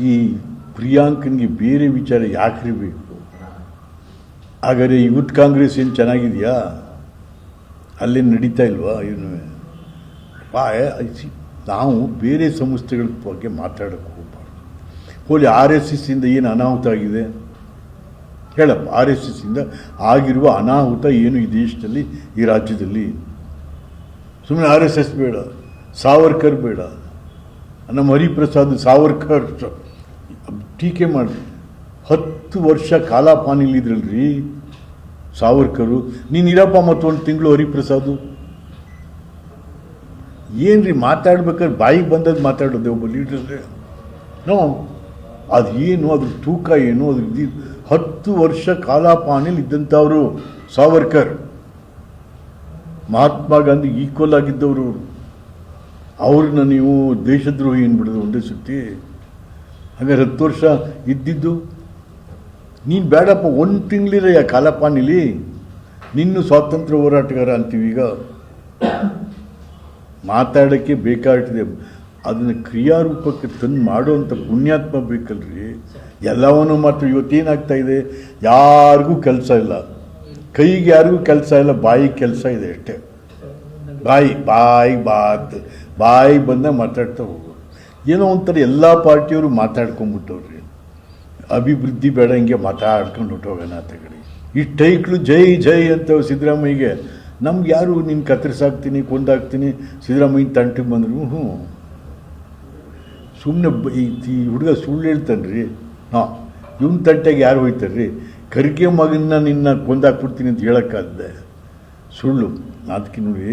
ಈ ಪ್ರಿಯಾಂಕನ್ಗೆ ಬೇರೆ ವಿಚಾರ ಯಾಕ್ರಿ ಬೇಕು? ಹಾಗಾದ್ರೆ ಯೂತ್ ಕಾಂಗ್ರೆಸ್ ಏನು ಚೆನ್ನಾಗಿದೆಯಾ? ಅಲ್ಲೇನು ನಡೀತಾ ಇಲ್ವಾ ಏನು? ನಾವು ಬೇರೆ ಸಂಸ್ಥೆಗಳ ಬಗ್ಗೆ ಮಾತಾಡೋಕ್ಕೆ ಹೋಗ್ಬಾರ್ದು. ಹೋಲಿ ಆರ್ ಎಸ್ ಎಸ್ಸಿಂದ ಏನು ಅನಾಹುತ ಆಗಿದೆ? ಹೇಳಪ್ಪ, ಆರ್ ಎಸ್ ಎಸ್ಸಿಂದ ಆಗಿರುವ ಅನಾಹುತ ಏನು ಈ ದೇಶದಲ್ಲಿ, ಈ ರಾಜ್ಯದಲ್ಲಿ? ಸುಮ್ಮನೆ ಆರ್ ಎಸ್ ಎಸ್ ಬೇಡ, ಸಾವರ್ಕರ್ ಬೇಡ ನಮ್ಮ ಹರಿಪ್ರಸಾದ್ ಸಾವರ್ಕರ್ ಟೀಕೆ ಮಾಡಿ, ಹತ್ತು ವರ್ಷ ಕಾಲಾಪಾನಿಲಿದ್ರಲ್ರಿ ಸಾವರ್ಕರು. ನೀನು ಇರಪ್ಪ ಮತ್ತು ಒಂದು ತಿಂಗಳು ಹರಿಪ್ರಸಾದು. ಏನ್ರಿ ಮಾತಾಡ್ಬೇಕಾದ್ರೆ ಬಾಯಿಗೆ ಬಂದದ್ದು ಮಾತಾಡೋದು ಒಬ್ಬ ಲೀಡರ್ ನೋ, ಅದು ಏನು, ಅದ್ರ ತೂಕ ಏನು, ಅದ್ರ ಹತ್ತು ವರ್ಷ ಕಾಲಾಪಾನಿಲ್ ಇದ್ದಂಥವರು ಸಾವರ್ಕರ್. ಮಹಾತ್ಮ ಗಾಂಧಿ ಈಕ್ವಲ್ ಆಗಿದ್ದವರು. ಅವ್ರನ್ನ ನೀವು ದೇಶದ್ರೋಹಿ ಏನ್ಬಿಡೋದು ಒಂದೇ ಸುತ್ತಿ? ಹಾಗಾದ್ರೆ ಹತ್ತು ವರ್ಷ ಇದ್ದಿದ್ದು? ನೀನು ಬೇಡಪ್ಪ ಒಂದು ತಿಂಗಳಿರಯ್ಯ ಕಾಲಪ್ಪ ನೀಲಿ ನಿನ್ನ ಸ್ವಾತಂತ್ರ್ಯ ಹೋರಾಟಗಾರ ಅಂತೀವಿ ಈಗ. ಮಾತಾಡೋಕ್ಕೆ ಬೇಕಾಗ್ತದೆ. ಅದನ್ನು ಕ್ರಿಯಾರೂಪಕ್ಕೆ ತಂದು ಮಾಡುವಂಥ ಪುಣ್ಯಾತ್ಮ ಬೇಕಲ್ರಿ? ಎಲ್ಲವನ್ನೂ ಮಾತ್ರ ಇವತ್ತೇನಾಗ್ತಾ ಇದೆ? ಯಾರಿಗೂ ಕೆಲಸ ಇಲ್ಲ. ಕೈಗೆ ಯಾರಿಗೂ ಕೆಲಸ ಇಲ್ಲ, ಬಾಯಿಗೆ ಕೆಲಸ ಇದೆ ಅಷ್ಟೇ. ಬಾಯಿ ಬಾಯಿ ಬಾತ್, ಬಾಯಿ ಬಂದಾಗ ಮಾತಾಡ್ತಾ ಹೋಗೋರು. ಏನೋ ಒಂಥರ ಎಲ್ಲ ಪಾರ್ಟಿಯವರು ಮಾತಾಡ್ಕೊಂಬಿಟ್ಟವ್ರಿ ಅಭಿವೃದ್ಧಿ ಬೇಡ, ಹಿಂಗೆ ಮಾತಾಡ್ಕೊಂಡು ಹೊಟ್ಟೋಗೋಣ ಅಂತ ಕಡೆ ಈ ಟೈಕ್ಳು ಜೈ ಜೈ ಅಂತ ಸಿದ್ದರಾಮಯ್ಯಗೆ, ನಮ್ಗೆ ಯಾರು ನಿನ್ನ ಕತ್ತರಿಸಾಕ್ತೀನಿ ಕೊಂದಾಕ್ತೀನಿ ಸಿದ್ದರಾಮಯ್ಯನ ತಂಟಿಗೆ ಬಂದರು, ಹ್ಞೂ. ಸುಮ್ಮನೆ ಈ ಹುಡುಗ ಸುಳ್ಳು ಹೇಳ್ತಾನೆ ರೀ ಹಾಂ, ಇವನ್ ತಂಟೆಗೆ ಯಾರು ಹೋಯ್ತಾರೆ ರೀ ಕರ್ಗೆ ಮಗನ್ನ ನಿನ್ನ ಕೊಂದಾಕ್ಬಿಡ್ತೀನಿ ಅಂತ ಹೇಳೋಕ್ಕಾದ್ದೆ ಸುಳ್ಳು ಅದಕ್ಕೆ ನೋಡಿ.